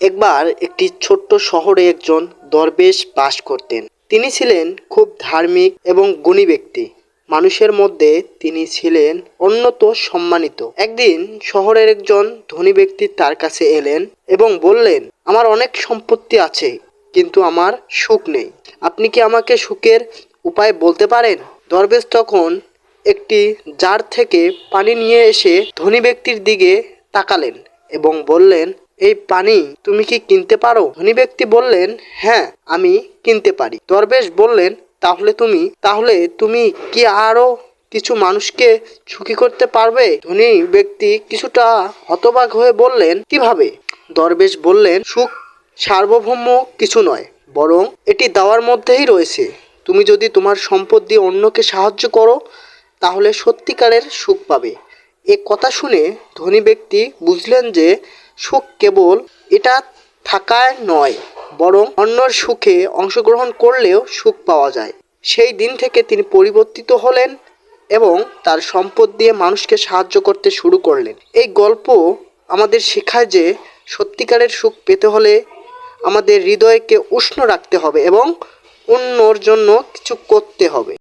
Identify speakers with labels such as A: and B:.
A: একবার একটি ছোট্ট শহরে একজন দরবেশ বাস করতেন। তিনি ছিলেন খুব ধার্মিক এবং গুণী ব্যক্তি। মানুষের মধ্যে তিনি ছিলেন অন্যত সম্মানিত। একদিন শহরের একজন ধনী ব্যক্তি তার কাছে এলেন এবং বললেন, আমার অনেক সম্পত্তি আছে, কিন্তু আমার সুখ নেই। আপনি কি আমাকে সুখের উপায় বলতে পারেন? দরবেশ তখন একটি জার থেকে পানি নিয়ে এসে ধনী ব্যক্তির দিকে তাকালেন এবং বললেন এই পানি তুমি কি কিনতে পারো? ধনী ব্যক্তি বললেন হ্যাঁ আমি কিনতে পারি। দরবেশ বললেন, তাহলে তুমি তাহলে তুমি কি আরও কিছু মানুষকে সুখী করতে পারবে? ধনী ব্যক্তি কিছুটা হতবাক হয়ে বললেন, কীভাবে? দরবেশ বললেন, সুখ সার্বভৌম কিছু নয়, বরং এটি দেওয়ার মধ্যেই রয়েছে। তুমি যদি তোমার সম্পদ দিয়ে অন্যকে সাহায্য করো, তাহলে সত্যিকারের সুখ পাবে। এ কথা শুনে ধনী ব্যক্তি বুঝলেন যে সুখ কেবল এটা থাকায় নয়, বরং অন্যর সুখে অংশগ্রহণ করলেও সুখ পাওয়া যায়। সেই দিন থেকে তিনি পরিবর্তিত হলেন এবং তার সম্পদ দিয়ে মানুষকে সাহায্য করতে শুরু করলেন। এই গল্প আমাদের শেখায় যে সত্যিকারের সুখ পেতে হলে আমাদের হৃদয়কে উষ্ণ রাখতে হবে এবং অন্যর জন্য কিছু করতে হবে।